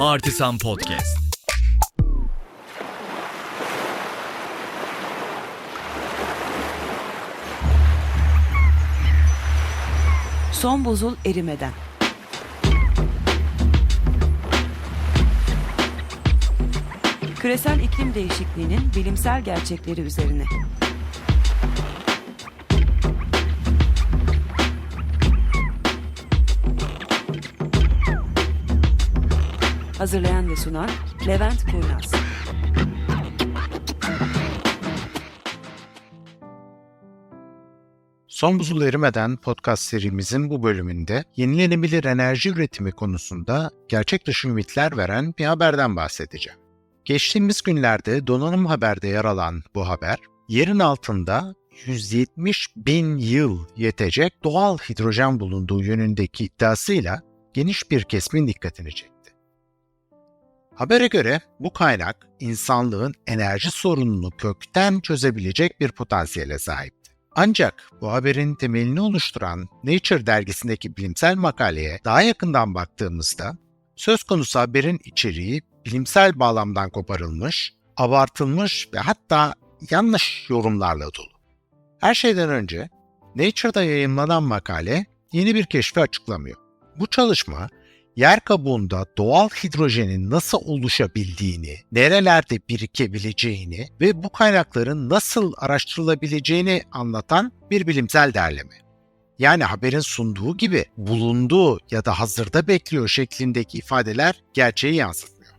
Artisan Podcast. Son buzul erimeden. Küresel iklim değişikliğinin bilimsel gerçekleri üzerine. Hazırlayan ve sunan Levent Kurnaz. Son buzul erimeden podcast serimizin bu bölümünde yenilenebilir enerji üretimi konusunda gerçek dışı ümitler veren bir haberden bahsedeceğim. Geçtiğimiz günlerde Donanım Haber'de yer alan bu haber, yerin altında 170 bin yıl yetecek doğal hidrojen bulunduğu yönündeki iddiasıyla geniş bir kesimin dikkatini çekti. Habere göre bu kaynak insanlığın enerji sorununu kökten çözebilecek bir potansiyele sahip. Ancak bu haberin temelini oluşturan Nature dergisindeki bilimsel makaleye daha yakından baktığımızda söz konusu haberin içeriği bilimsel bağlamdan koparılmış, abartılmış ve hatta yanlış yorumlarla dolu. Her şeyden önce Nature'da yayınlanan makale yeni bir keşfi açıklamıyor. Bu çalışma yer kabuğunda doğal hidrojenin nasıl oluşabildiğini, nerelerde birikebileceğini ve bu kaynakların nasıl araştırılabileceğini anlatan bir bilimsel derleme. Yani haberin sunduğu gibi bulunduğu ya da hazırda bekliyor şeklindeki ifadeler gerçeği yansıtmıyor.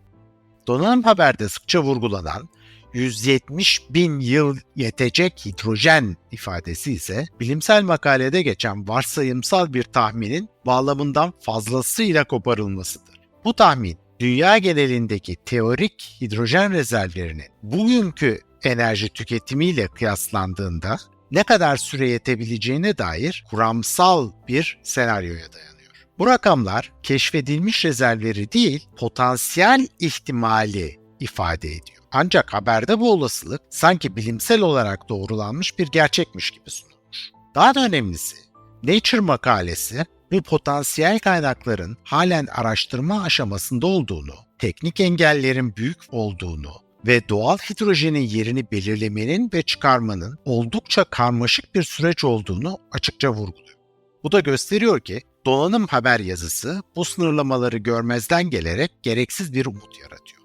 Donanım haberde sıkça vurgulanan 170 bin yıl yetecek hidrojen ifadesi ise bilimsel makalede geçen varsayımsal bir tahminin bağlamından fazlasıyla koparılmasıdır. Bu tahmin dünya genelindeki teorik hidrojen rezervlerinin bugünkü enerji tüketimiyle kıyaslandığında ne kadar süre yetebileceğine dair kuramsal bir senaryoya dayanıyor. Bu rakamlar keşfedilmiş rezervleri değil, potansiyel ihtimali ifade ediyor. Ancak haberde bu olasılık sanki bilimsel olarak doğrulanmış bir gerçekmiş gibi sunulmuş. Daha da önemlisi, Nature makalesi bu potansiyel kaynakların halen araştırma aşamasında olduğunu, teknik engellerin büyük olduğunu ve doğal hidrojenin yerini belirlemenin ve çıkarmanın oldukça karmaşık bir süreç olduğunu açıkça vurguluyor. Bu da gösteriyor ki donanım haber yazısı bu sınırlamaları görmezden gelerek gereksiz bir umut yaratıyor.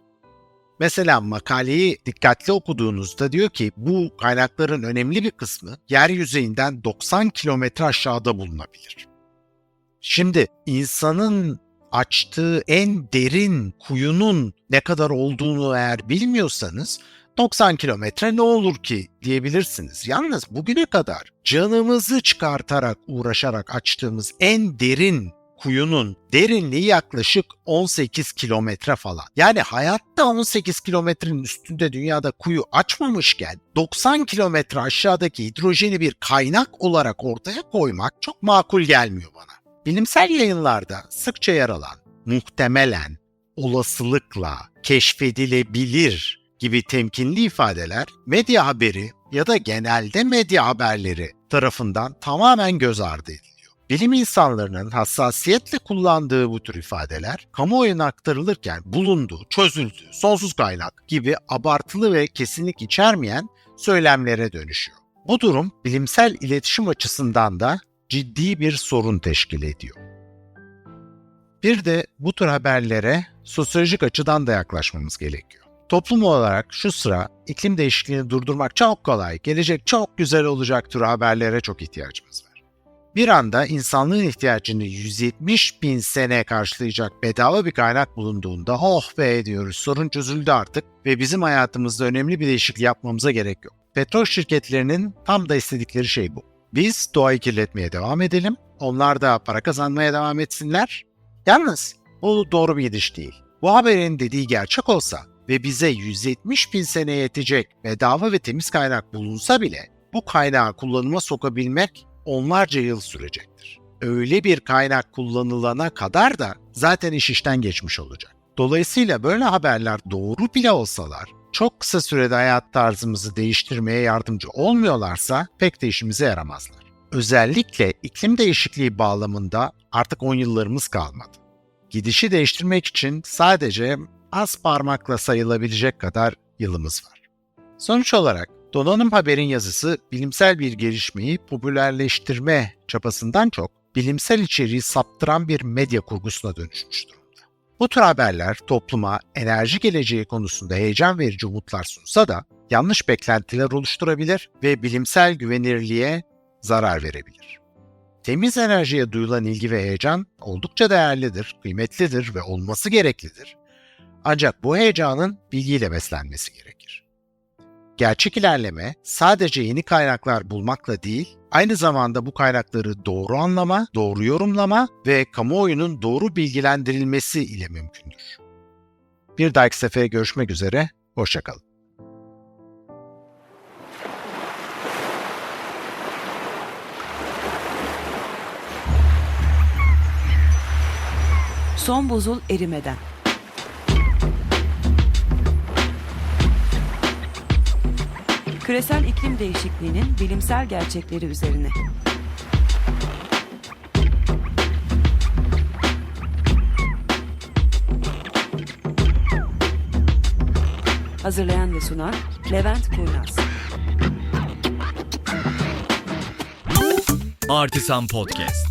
Mesela makaleyi dikkatli okuduğunuzda diyor ki bu kaynakların önemli bir kısmı yer yüzeyinden 90 kilometre aşağıda bulunabilir. Şimdi insanın açtığı en derin kuyunun ne kadar olduğunu eğer bilmiyorsanız 90 kilometre ne olur ki diyebilirsiniz. Yalnız bugüne kadar canımızı çıkartarak uğraşarak açtığımız en derin kuyunun derinliği yaklaşık 18 kilometre falan. Yani hayatta 18 kilometrenin üstünde dünyada kuyu açmamışken 90 kilometre aşağıdaki hidrojeni bir kaynak olarak ortaya koymak çok makul gelmiyor bana. Bilimsel yayınlarda sıkça yer alan muhtemelen, olasılıkla, keşfedilebilir gibi temkinli ifadeler medya haberi ya da genelde medya haberleri tarafından tamamen göz ardı ediliyor. Bilim insanlarının hassasiyetle kullandığı bu tür ifadeler kamuoyuna aktarılırken bulunduğu, çözüldüğü, sonsuz kaynak gibi abartılı ve kesinlik içermeyen söylemlere dönüşüyor. Bu durum bilimsel iletişim açısından da ciddi bir sorun teşkil ediyor. Bir de bu tür haberlere sosyolojik açıdan da yaklaşmamız gerekiyor. Toplum olarak şu sıra iklim değişikliğini durdurmak çok kolay, gelecek çok güzel olacak tür haberlere çok ihtiyacımız var. Bir anda insanlığın ihtiyacını 170 bin sene karşılayacak bedava bir kaynak bulunduğunda oh be diyoruz sorun çözüldü artık ve bizim hayatımızda önemli bir değişiklik yapmamıza gerek yok. Petrol şirketlerinin tam da istedikleri şey bu. Biz doğayı kirletmeye devam edelim, onlar da para kazanmaya devam etsinler. Yalnız bu doğru bir gidiş değil. Bu haberin dediği gerçek olsa ve bize 170 bin sene yetecek bedava ve temiz kaynak bulunsa bile bu kaynağı kullanıma sokabilmek onlarca yıl sürecektir. Öyle bir kaynak kullanılana kadar da zaten iş işten geçmiş olacak. Dolayısıyla böyle haberler doğru bile olsalar çok kısa sürede hayat tarzımızı değiştirmeye yardımcı olmuyorlarsa pek de işimize yaramazlar. Özellikle iklim değişikliği bağlamında artık 10 yıllarımız kalmadı. gidişi değiştirmek için sadece az parmakla sayılabilecek kadar yılımız var. Sonuç olarak donanım haberin yazısı bilimsel bir gelişmeyi popülerleştirme çabasından çok bilimsel içeriği saptıran bir medya kurgusuna dönüşmüş durumda. Bu tür haberler topluma enerji geleceği konusunda heyecan verici umutlar sunsa da yanlış beklentiler oluşturabilir ve bilimsel güvenirliğe zarar verebilir. Temiz enerjiye duyulan ilgi ve heyecan oldukça değerlidir, kıymetlidir ve olması gereklidir. Ancak bu heyecanın bilgiyle beslenmesi gerekir. Gerçek ilerleme sadece yeni kaynaklar bulmakla değil, aynı zamanda bu kaynakları doğru anlama, doğru yorumlama ve kamuoyunun doğru bilgilendirilmesi ile mümkündür. Bir dahaki sefere görüşmek üzere, hoşçakalın. Son buzul erimeden. Küresel iklim değişikliğinin bilimsel gerçekleri üzerine. Hazırlayan ve sunan Levent Kurnaz. Artisan Podcast.